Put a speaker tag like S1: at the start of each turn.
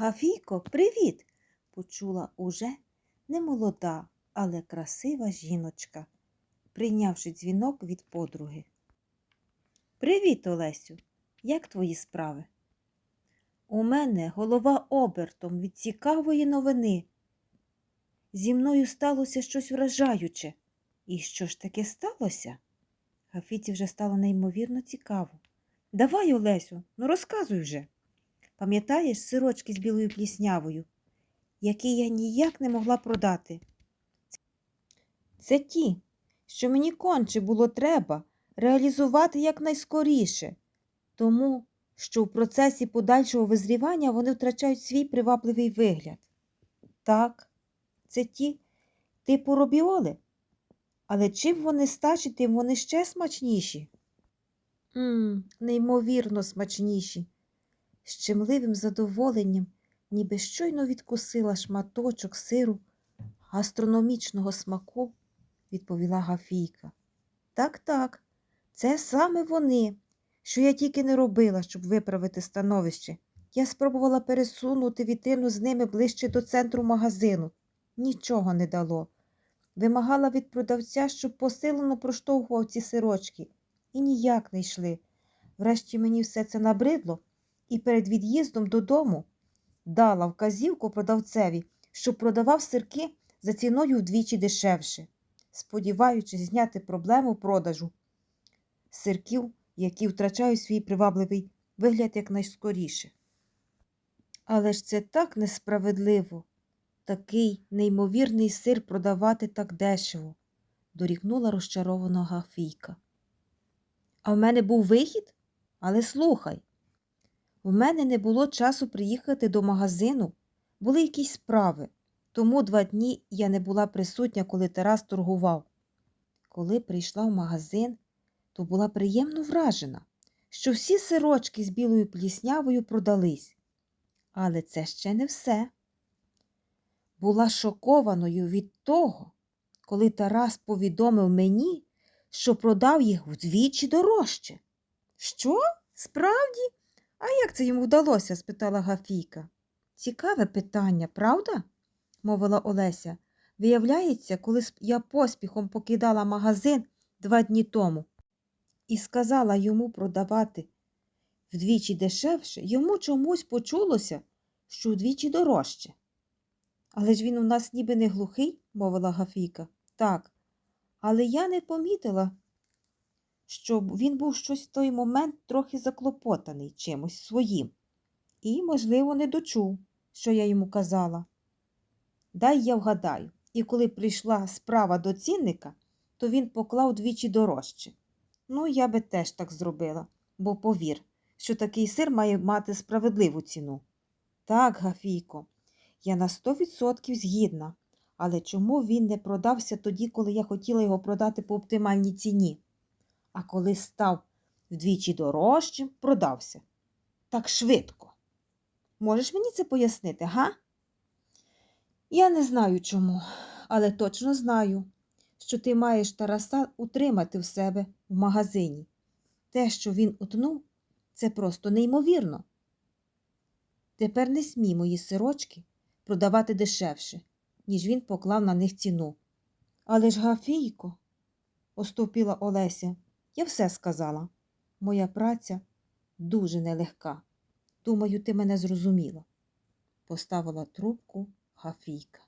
S1: Гафійко, привіт! почула уже немолода, але красива жіночка, прийнявши дзвінок від подруги. Привіт, Олесю, як твої справи? У мене голова обертом від цікавої новини. Зі мною сталося щось вражаюче. І що ж таке сталося? Гафіці вже стало неймовірно цікаво. Давай, Олесю, ну розказуй вже. Пам'ятаєш сирочки з білою пліснявою, які я ніяк не могла продати? Це ті, що мені конче було треба реалізувати якнайскоріше, тому що в процесі подальшого визрівання вони втрачають свій привабливий вигляд. Так, це ті типу робіоли, але чим вони старші, тим вони ще смачніші. Мм, неймовірно смачніші. З чимливим задоволенням, ніби щойно відкусила шматочок сиру гастрономічного смаку, відповіла Гафійка. Так, так, це саме вони, що я тільки не робила, щоб виправити становище. Я спробувала пересунути вітрину з ними ближче до центру магазину. Нічого не дало. Вимагала від продавця, щоб посилено проштовхував ці сирочки, і ніяк не йшли. Врешті мені все це набридло, і перед від'їздом додому дала вказівку продавцеві, щоб продавав сирки за ціною вдвічі дешевше, сподіваючись зняти проблему продажу сирків, які втрачають свій привабливий вигляд якнайскоріше. Але ж це так несправедливо, такий неймовірний сир продавати так дешево, дорікнула розчарована Гафійка. А в мене був вихід? Але слухай, в мене не було часу приїхати до магазину, були якісь справи, тому два дні я не була присутня, коли Тарас торгував. Коли прийшла в магазин, то була приємно вражена, що всі сирочки з білою пліснявою продались. Але це ще не все. Була шокованою від того, коли Тарас повідомив мені, що продав їх вдвічі дорожче. Що? Справді? А як це йому вдалося? спитала Гафійка. Цікаве питання, правда? мовила Олеся. Виявляється, коли я поспіхом покидала магазин два дні тому і сказала йому продавати вдвічі дешевше, йому чомусь почулося, що вдвічі дорожче. Але ж він у нас ніби не глухий, мовила Гафійка. Так, але я не помітила, що він був щось в той момент трохи заклопотаний чимось своїм і, можливо, не дочув, що я йому казала. Дай я вгадаю, і коли прийшла справа до цінника, то він поклав двічі дорожче. Ну, я би теж так зробила, бо повір, що такий сир має мати справедливу ціну. Так, Гафійко, я на сто відсотків згідна, але чому він не продався тоді, коли я хотіла його продати по оптимальній ціні? А коли став вдвічі дорожчим, продався. Так швидко. Можеш мені це пояснити, га? Я не знаю чому, але точно знаю, що ти маєш Тараса утримати в себе в магазині. Те, що він утнув, це просто неймовірно. Тепер не смій мої сирочки продавати дешевше, ніж він поклав на них ціну. Але ж, Гафійко, оступіла Олеся, я все сказала. Моя праця дуже нелегка. Думаю, ти мене зрозуміла. Поставила трубку Гафійка.